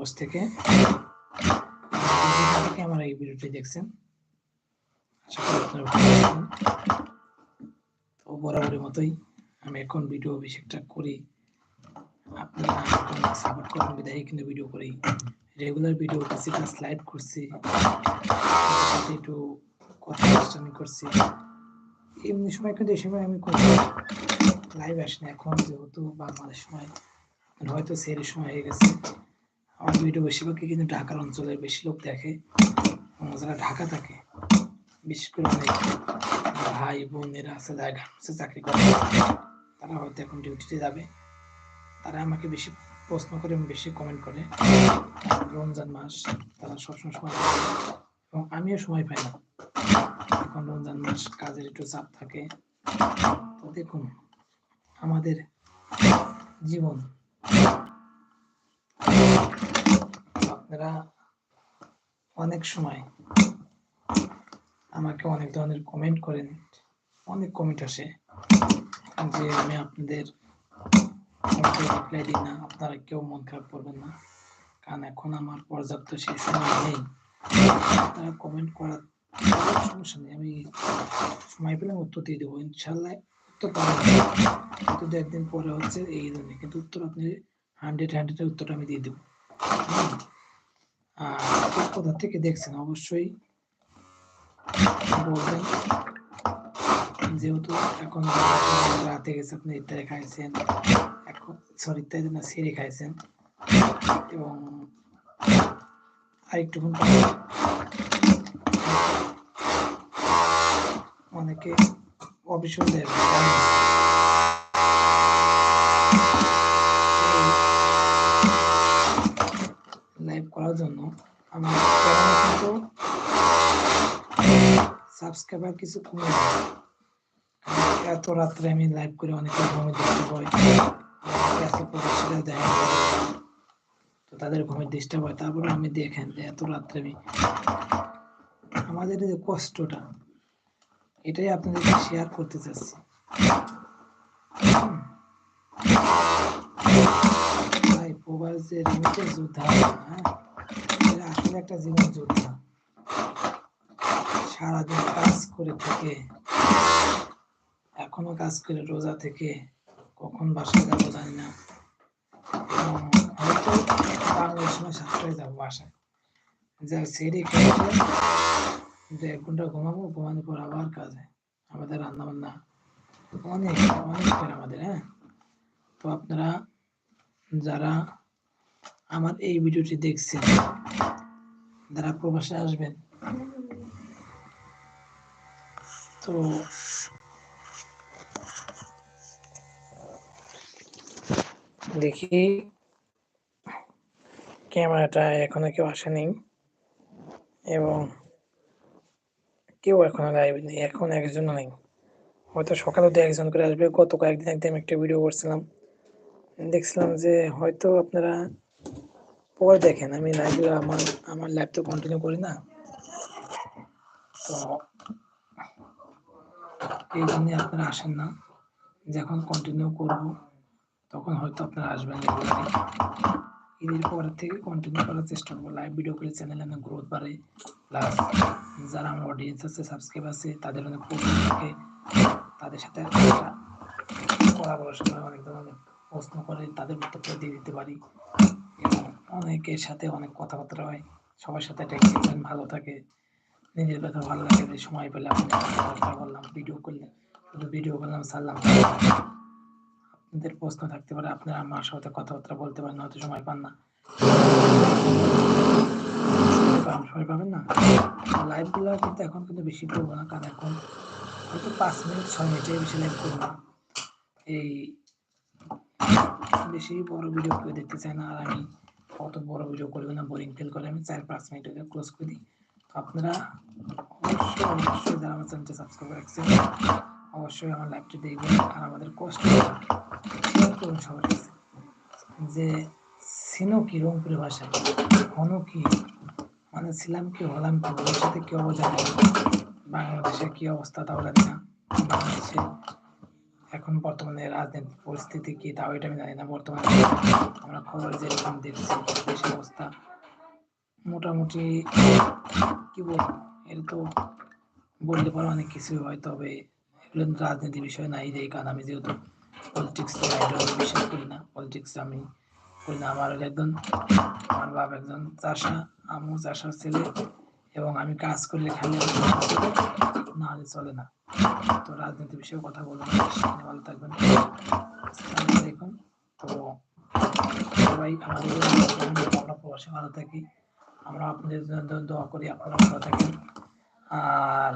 Post থেকে। আমার এই ভিডিওটি দেখছেন। তো বরাবরের মতোই আমি এখন ভিডিও করি। সাপোর্ট বিদায় কিন্তু ভিডিও করি। রেগুলার ভিডিও কিছুটা স্লাইড করছি। একটু কথা করছি। এমনি সময় কিন্তু এই সময় আমি করছি লাইভ আসি না এখন যেহেতু বাংলাদেশ সময় হয়তো সেরের সময় হয়ে গেছে। আমার ভিডিও বেশিরভাগই কিন্তু ঢাকার অঞ্চলের বেশি লোক দেখে। এবং যারা ঢাকা থাকে, বিশেষ করে অনেক ভাই বোনেরা আছে, যারা চাকরি করে, তারা হয়তো এখন ডিউটিতে যাবে। তারা আমাকে বেশি প্রশ্ন করে এবং বেশি কমেন্ট করে। রমজান মাস, তারা সবসময় সময় পায় এবং আমিও সময় পাই না। এখন রমজান মাস, কাজের একটু চাপ থাকে। তো দেখুন, আমাদের জীবন আপনারা অনেক সময় আমাকে অনেক ধরনের কমেন্ট করেন, অনেক কমেন্ট আসে যে আমি আপনাদের না, আপনারা কেউ মন খারাপ করবেন না। কারণ এখন আমার পর্যাপ্ত সেই সময় নেই। আপনারা কমেন্ট করার সমস্যা নেই। আমি সময় পেলে উত্তর দিয়ে দেবো। ইনশাল্লাহ উত্তর কিন্তু একদিন পরে হচ্ছে এই জন্য কিন্তু উত্তর আপনি হান্ড্রেড হান্ড্রেডের উত্তরটা আমি দিয়ে দেবো। কোথা থেকে দেখছেন? অবশ্যই বলবেন। যেহেতু এখন রাতে গেছে, আপনি ইত্যাদি খাইছেন। এখন সরি ইত্যাদি না, সিঁড়ি খাইছেন। এবং পরে অনেকে অফিসও দেয় করার জন্য আমার সাবস্ক্রাইবার কিছু কমে এত রাত্রে আমি লাইভ করে অনেকে ঘুমে আছে দেখা তো তাদের ঘুমের ডিস্টার্ব হয়। তারপরে আমি দেখেন যে এত রাত্রে আমি, আমাদের যে কষ্টটা, এটাই আপনাদেরকে শেয়ার করতে চাচ্ছি। যে যোদ্ধা হ্যাঁ? একটা জীবন যোদ্ধা সারাদিন কাজ করে থেকে, এখনও কাজ করে রোজা থেকে, কখন বাসায় যাব জানি না। হয়তো বাংলার সময় সাতটায় যাব বাসায়। যা সেরে খেয়ে যে এক ঘণ্টা ঘুমাবো, ঘুমানোর পর আবার কাজে আমাদের রান্না বান্না অনেক অনেক আমাদের হ্যাঁ? তো আপনারা যারা আমার এই ভিডিওটি দেখছেন যারা প্রবাসে আসবেন। তো দেখি ক্যামেরাটা এখনও কেউ আসেনি এবং কেউ এখনও লাইভ এখন একজন নেই। হয়তো সকালে তো একজন করে আসবে, গত কয়েকদিন একদিন একটা ভিডিও করছিলাম। দেখছিলাম যে হয়তো আপনারা পরে দেখেন, আমি লাইভ আমার আমার লাইভ তো কন্টিনিউ করি না। তো এই জন্যই আপনারা আসেন না। যখন কন্টিনিউ করব, তখন হয়তো আপনারা আসবেন ঈদের পরের থেকে কন্টিনিউ করার চেষ্টা করব। লাইভ ভিডিও করে চ্যানেলে অনেক গ্রোথ বাড়ে। প্লাস যারা আমার অডিয়েন্স আছে সাবস্ক্রাইব আছে, তাদের অনেক প্রবলেম থাকে। তাদের সাথে হয় অনেক ধরনের প্রশ্ন করে, তাদের উত্তরটা দিয়ে দিতে পারি। অনেকের সাথে অনেক কথাবার্তা হয়। সবার সাথে একটা ভালো থাকে। নিজের কথা ভালো লাগে যে সময় পেলে আপনি কথাবার্তা বললাম ভিডিও করলে শুধু ভিডিও করলাম ছাড়লাম আপনাদের প্রশ্ন থাকতে পারে, আপনারা আমার সাথে কথাবার্তা বলতে পারেন, হয়তো সময় পান না। সময় পাবেন না? লাইভগুলো কিন্তু এখন কিন্তু বেশি করব না, কারণ এখন হয়তো পাঁচ মিনিট, ছয় মিনিটের বেশি লাইভ করব না। এই বেশি বড় ভিডিও কেউ দেখতে চায় না, আর আমি অত বড় ভিডিও করব না, বোরিং ফিল করে, আমি চার পাঁচ মিনিট ক্লোজ করে দিই। আপনারা অবশ্যই অবশ্যই যারা আমার চ্যানেলটা সাবস্ক্রাইব রাখছেন অবশ্যই আমার লাইভটি দেখবেন। আর আমাদের কষ্ট করুন যে সিনো কি, রংপুরের ভাষায় হনু কি মানে ছিলাম কি, হলাম কি, ভবিষ্যতে কি অবদান বাংলাদেশে কি অবস্থা তাও না বাংলাদেশে এখন বর্তমানে রাজনৈতিক পরিস্থিতি কি তাও এটা আমি জানি না। বর্তমানে আমরা খবর যেরকম দেখছি দেশের অবস্থা মোটামুটি কি বলব এটা তো বলতে পারো অনেক কিছু হয় তবে এগুলো রাজনীতি বিষয় নাই যে কারণ আমি যেহেতু পলিটিক্স বিশ্বাস করি না পলিটিক্স আমি করি না। আমার একজন, আমার বাবা একজন চাষা আমু চাষার ছেলে। এবং আমি কাজ করলে খালি না হলে চলে না। তো রাজনীতি বিষয়ে কথা বলব। ভালো থাকবেন। তো সবাই আমাদের আমরা ভালো থাকি। আমরা আপনাদের জন্য দোয়া করি, আপনারা ভালো থাকেন। আর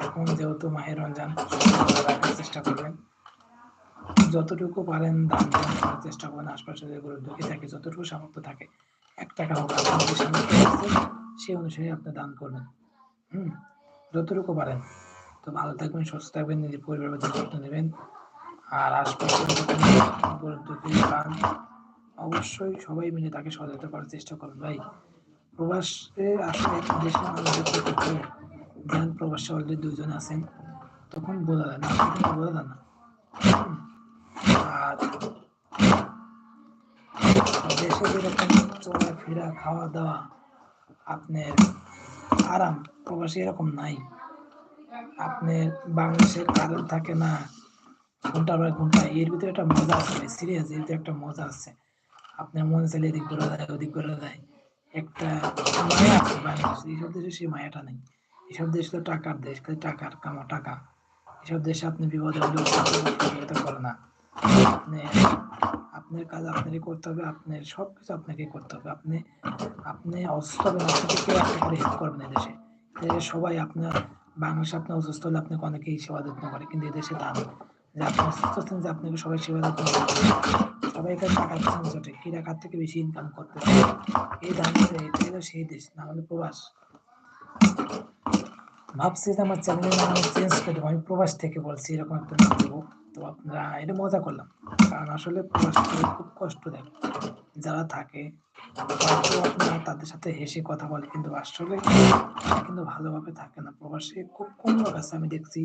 এখন যেহেতু মাহের রমজান রাখার চেষ্টা করবেন। যতটুকু পারেন দান করার চেষ্টা করবেন। আশপাশে যেগুলো ঢুকে থাকে, যতটুকু সামর্থ্য থাকে, এক টাকা হোক আপনাদের সামর্থ্য সেই অনুসারে আপনি দান করবেন। হুম? যতটুকু পারেন। তো ভালো থাকবেন, সুস্থ থাকবেন, নিজের পরিবারের যত্ন নেবেন। আর আশপাশে পান অবশ্যই সবাই মিলে তাকে সহায়তা করার চেষ্টা করবেন ভাই। প্রবাসে আসলে দেশের প্রতি ধ্যান প্রবাসে অলরেডি দুজন আছেন। তখন বোঝা যায় না বোঝা যায় না। আর দেশে যেরকম চলাফেরা খাওয়া দাওয়া আপনার আরাম, প্রবাসী এরকম নাই। আপনার বাংলাদেশের কারণ থাকে না, ঘণ্টা পর ঘণ্টা। এর ভিতরে একটা মজা আছে সিরিয়াস এর ভিতরে একটা মজা আছে। আপনার মনে চাইলে এদিক করে দেয় ওদিক করে দেয় একটা মায়া আছে বাংলাদেশে এইসব দেশে সেই মায়াটা নেই। এসব দেশ তো টাকার দেশ টাকার কামা টাকা। এসব দেশে আপনি বিপদে হলেও করে না। আপনি আপনার কাজ আপনারই করতে হবে, আপনার সব কিছু আপনাকে করতে হবে। আপনি আপনি অসুস্থ হবেন আপনাকে কেউ একটা করে হেল্প করবে না দেশে দেশে সবাই আপনার, বাংলাদেশে আপনার অসুস্থ হলে আপনাকে অনেকেই সেবা যত্ন করে, কিন্তু এদেশে তা না। যে আপনি অসুস্থ হচ্ছেন যে আপনাকে সবাই সেবা যত্ন করে। সবাই এখানে টাকার পিছনে চটে, কি টাকার থেকে বেশি ইনকাম করতে এই দাম এটা হলো সেই দেশ, না হলে প্রবাস। ভাবছি যে আমার চ্যানেলের নাম চেঞ্জ করে দেবো, আমি প্রবাস থেকে বলছি, এরকম একটা নাম দেবো। তো আপনারা এটা মজা করলাম। কারণ আসলে খুব কষ্ট দেয়। যারা থাকে আপনারা তাদের সাথে হেসে কথা বলে। কিন্তু আসলে কিন্তু ভালোভাবে থাকে না। প্রবাসে খুব কম লোক আছে, আমি দেখছি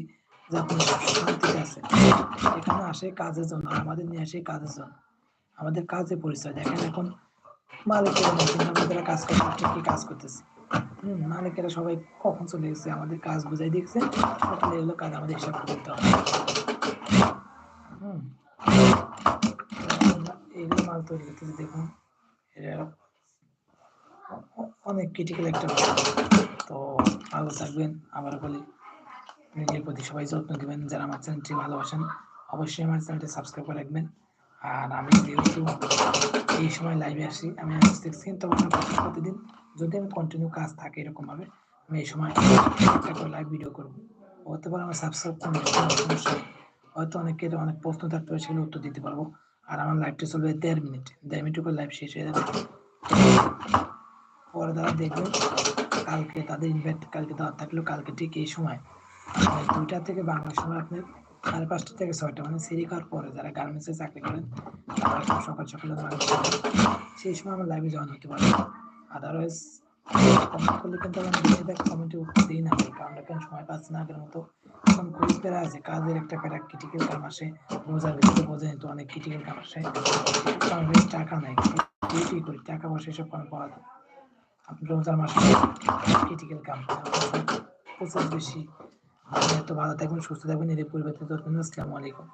যে আপনি শান্তিতে আছে। এখানে আসে কাজের জন্য, আমাদের নিয়ে আসে কাজের জন্য। আমাদের কাজে পরিচয় দেখেন এখন মালিকের মধ্যে কাজ করতে, কি কাজ করতেছি? হম, মালিকেরা সবাই কখন চলে গেছে, আমাদের কাজ বুঝাই দিয়েছে। সকালে এগুলো কাজ আমাদের হিসাব করতে হবে। হম। মাল তৈরি করতেছে, দেখুন। অনেক ক্রিটিক্যাল একটা তো ভালো থাকবেন। আবার বলি, নিজের প্রতি সবাই যত্ন দেবেন যারা আমার চ্যানেলটি ভালোবাসেন, অবশ্যই আমার চ্যানেলটি সাবস্ক্রাইব করে রাখবেন। আর আমি যেহেতু এই সময় লাইভে আসি আমি দেখছি কিন্তু প্রতিদিন যদি আমি কন্টিনিউ কাজ থাকে এরকমভাবে, আমি এই সময় একটা করে লাইভ ভিডিও করব। হতে পারে আমার সাবস্ক্রাইব সমস্যা হয়তো অনেকের অনেক প্রশ্ন থাকতে পারে, সেগুলো উত্তর দিতে পারব। আর আমার লাইভটা চলবে দেড় মিনিট দেড় মিনিট করে লাইভ শেষ হয়ে যাবে। পরে তারা দেখবেন কালকে তাদের ইনভাইট কালকে দেওয়া থাকলেও কালকে ঠিক এই সময়। দুইটা থেকে বাংলা সময় আপনার সাড়ে পাঁচটা থেকে ছয়টা মানে সিঁড়ি খাওয়ার পরে যারা গার্মেন্টসে চাকরি করেন সকাল সকালে সেই সময় আমার লাইভে জয়েন হতে পারে। আদারওয়াইজ কমেন্ট করলে কিন্তু আমি বেশিরভাগ কমেন্টে উত্তর দিই না কারণ এখন সময় পাচ্ছি না আগের মতো। এখন খুবই আছে, কাজের একটা প্যারা ক্রিটিক্যাল কাম আসে, রোজার ভিতরে বোঝা তো অনেক ক্রিটিক্যাল কাম আসে। আমার টাকা নাই, কি করি, টাকা পয়সা এসব কাম যায় আপনি রোজার মাসে ক্রিটিক্যাল কাম প্রচুর বেশি তো ভালো থাকবেন সুস্থ থাকবেন এদের পরিবর্তিত আসসালামু আলাইকুম।